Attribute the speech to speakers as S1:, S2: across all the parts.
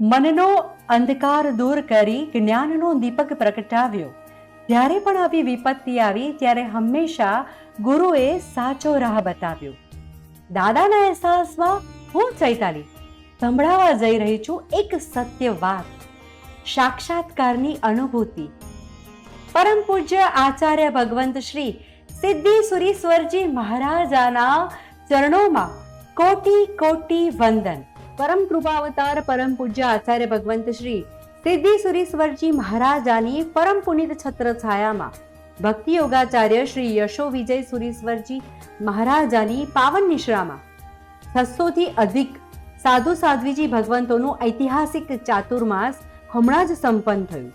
S1: મનનો અંધકાર દૂર કરી જ્ઞાનનો દીપક પ્રગટાવ્યો. જ્યારે પણ આવી વિપત્તિ આવી, ત્યારે હંમેશા ગુરુએ સાચો રાહ બતાવ્યો. દાદાના અહેસાસમાં હું ચૈતાલી. સંભળાવા જઈ રહી છું એક સત્ય વાત. સાક્ષાત્કારની અનુભૂતિ. પરમ પૂજ્ય આચાર્ય ભગવંત શ્રી સિદ્ધિ સુરીશ્વરજી મહારાજાના ચરણોમાં કોટી કોટી વંદન. પરમ કૃપાવતાર, પરમ પૂજ્ય આચાર્ય ભગવંત શ્રી સિદ્ધિ સુરીશ્વરજી મહારાજાની પરમ પુનિત છત્ર છાયામાં. ભક્તિ યોગાચાર્ય શ્રી યશો વિજય સુરેશ્વરજી મહારાજાની પાવન નિશ્રામાં. છસોથી અધિક સાધુ સાધ્વીજી ભગવંતોનું ઐતિહાસિક ચાતુર્માસ હમણાં જ સંપન્ન થયું.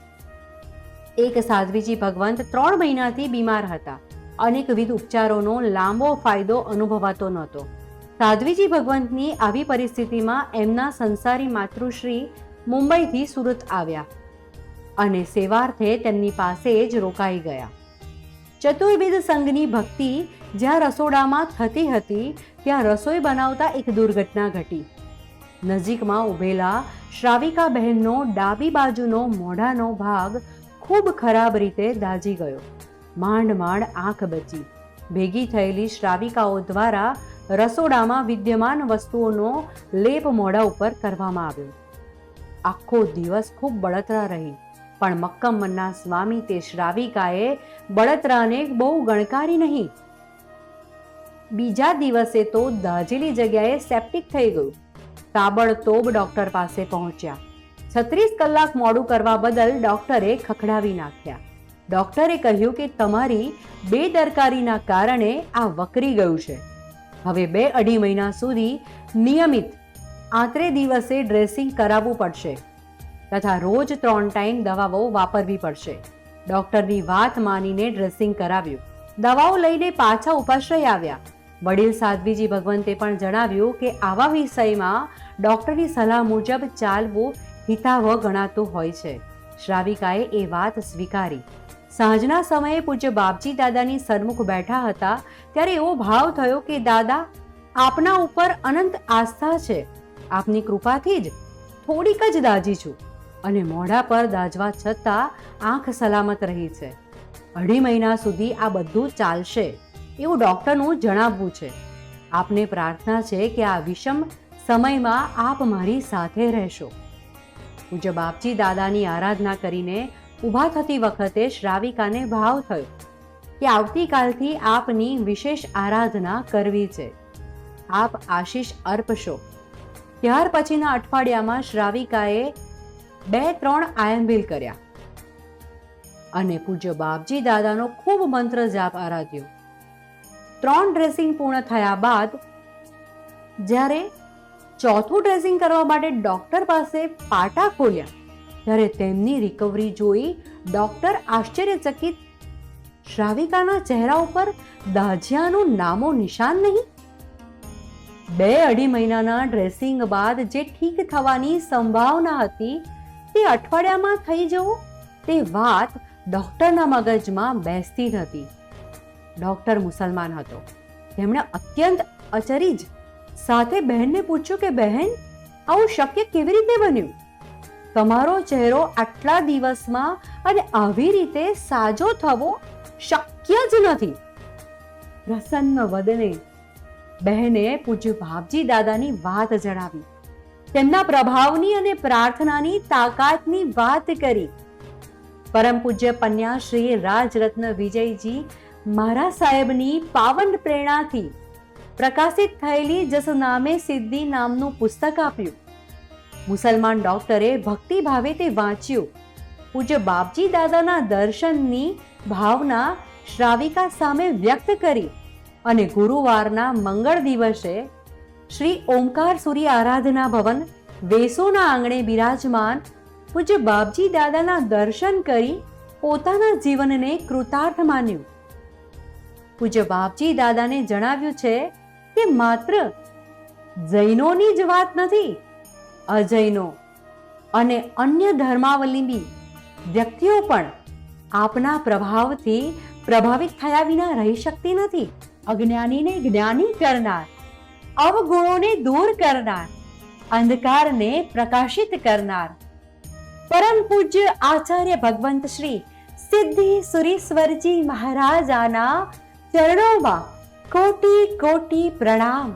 S1: એક સાધ્વીજી ભગવંત ત્રણ મહિનાથી બીમાર હતા. અનેકવિધ ઉપચારોનો લાંબો ફાયદો અનુભવાતો નહોતો. સાધ્વીજી ભગવંતની આવી પરિસ્થિતિમાં એમના સંસારી માતૃશ્રી મુંબઈથી સુરત આવ્યા અને સેવાર્થે તેમની પાસે જ રોકાઈ ગયા. ચતુર્વિદ સંઘની ભક્તિ જ્યાં રસોડામાં થતી હતી, ત્યાં રસોઈ બનાવતા એક દુર્ઘટના ઘટી. નજીકમાં ઊભેલા શ્રાવિકા બહેનનો ડાબી બાજુનો મોઢાનો ભાગ ખૂબ ખરાબ રીતે દાજી ગયો. માંડ માંડ આંખ બચી. ભેગી થયેલી શ્રાવિકાઓ દ્વારા રસોડામાં વિદ્યમાન વસ્તુઓનો લેપ મોઢા ઉપર કરવામાં આવ્યો. આખો દિવસ ખૂબ બળતરા રહી, પણ મક્કમ મનના સ્વામી તે શ્રાવિકાએ બળતરાને બહુ ગણકારી નહીં. બીજા દિવસે તો દાજેલી જગ્યાએ સેપ્ટિક થઈ ગયું. તાબડતોબ ડોક્ટર પાસે પહોંચ્યા. છત્રીસ કલાક મોડું કરવા બદલ ડોક્ટરે ખખડાવી નાખ્યા. ડોક્ટરે કહ્યું કે તમારી બેદરકારીના કારણે આ વકરી ગયું છે. હવે બે અઢી મહિના સુધી નિયમિત આત્રે દિવસે ડ્રેસિંગ કરાવવું પડશે તથા રોજ ત્રણ ટાઈમ દવાઓ વાપરવી પડશે. ડૉક્ટરની વાત માનીને ડ્રેસિંગ કરાવ્યું. દવાઓ લઈને પાછા ઉપાશ્રય આવ્યા. વડીલ સાધ્વીજી ભગવંતે પણ જણાવ્યું કે આવા વિષયમાં ડૉક્ટરની સલાહ મુજબ ચાલવું હિતાવહ ગણાતું હોય છે. શ્રાવિકાએ એ વાત સ્વીકારી. સાંજના સમયે પૂજ્ય બાપજી દાદાની સન્મુખ બેઠા હતા ત્યારે એવો ભાવ થયો કે, દાદા, આપના ઉપર અનંત આસ્થા છે. આપની કૃપાથી જ થોડીક જ દાજી છું. અને મોઢા પર દાજવા છતાં આંખ સલામત રહી છે. અઢી મહિના સુધી આ બધું ચાલશે એવું ડૉક્ટરનું જણાવવું છે. આપને પ્રાર્થના છે કે આ વિષમ સમયમાં આપ મારી સાથે રહેશો. પૂજ્ય બાપજી દાદાની આરાધના કરીને ઊભા થતી વખતે શ્રાવિકાને ભાવ થયો કે આવતીકાલથી આપની વિશેષ આરાધના કરવી છે. આપ આશીષ અર્પશો. ત્યાર પછીના અઠવાડિયામાં શ્રાવિકાએ બે ત્રણ આયંબિલ કર્યા. અને પૂજ્ય બાપજી દાદાનો ખૂબ મંત્ર જાપ આરાધ્યો. ત્રણ ડ્રેસિંગ પૂર્ણ થયા બાદ જ્યારે ચોથું ડ્રેસિંગ કરવા માટે ડોક્ટર પાસે પાટા ખોલ્યા. ત્યારે તેમની રિકવરી જોઈ ડોક્ટર આશ્ચર્યચકિત, શ્રાવિકાના ચહેરા ઉપર દાજિયાનું નામો નિશાન નહીં? બે અઢી મહિનાના ડ્રેસિંગ બાદ જે ઠીક થવાની સંભાવના હતી, તે અઠવાડિયામાં થઈ જવું? તે વાત ડોક્ટરના મગજમાં બેસતી નથી ડોક્ટર મુસલમાન હતો. તેમણે અત્યંત અચરીજ સાથે બહેનને પૂછ્યું કે, બહેન, આવું શક્ય કેવી રીતે બન્યું? તમારો ચહેરો આટલા દિવસમાં અને આવી રીતે સાજો થવો શક્ય જ નથી. પ્રસન્ન વદને બહેને પૂજ્ય ભાવજી દાદાની વાત જણાવી. તેમના પ્રભાવની અને પ્રાર્થનાની તાકાતની વાત કરી. પરમ પૂજ્ય પન્યા શ્રી રાજરત્ન વિજયજી મારા સાહેબની પાવન પ્રેરણાથી પ્રકાશિત થયેલી જસ નામે સિદ્ધિ નામનું પુસ્તક આપ્યું. મુસલમાન ડૉક્ટરે ભક્તિ ભાવે તે વાંચ્યું. પૂજ્ય બાપજી દાદાના દર્શનની ભાવના શ્રાવિકા સામે વ્યક્ત કરી અને ગુરુવારના મંગળ દિવસે શ્રી ઓમકાર સૂર્ય આરાધના ભવન વેસોના આંગણે બિરાજમાન પૂજ્ય બાપજી દાદાના દર્શન કરી પોતાના જીવનને કૃતાર્થ માન્યું. પૂજ્ય બાપજી દાદાને જણાવ્યું છે કે માત્ર જૈનોની જ વાત નથી અજૈનો અને અન્ય ધર્માવલંબી વ્યક્તિઓ પણ આપના પ્રભાવથી પ્રભાવિત થયા વિના રહી શકતી નથી. અજ્ઞાનીને જ્ઞાની કરનાર, અવગુણોને દૂર કરનાર, અંધકારને પ્રકાશિત કરનાર. પરમ પૂજ્ય આચાર્ય ભગવંત શ્રી સિદ્ધિ સુરીશ્વરજી મહારાજાના ચરણોમાં કોટી કોટી પ્રણામ.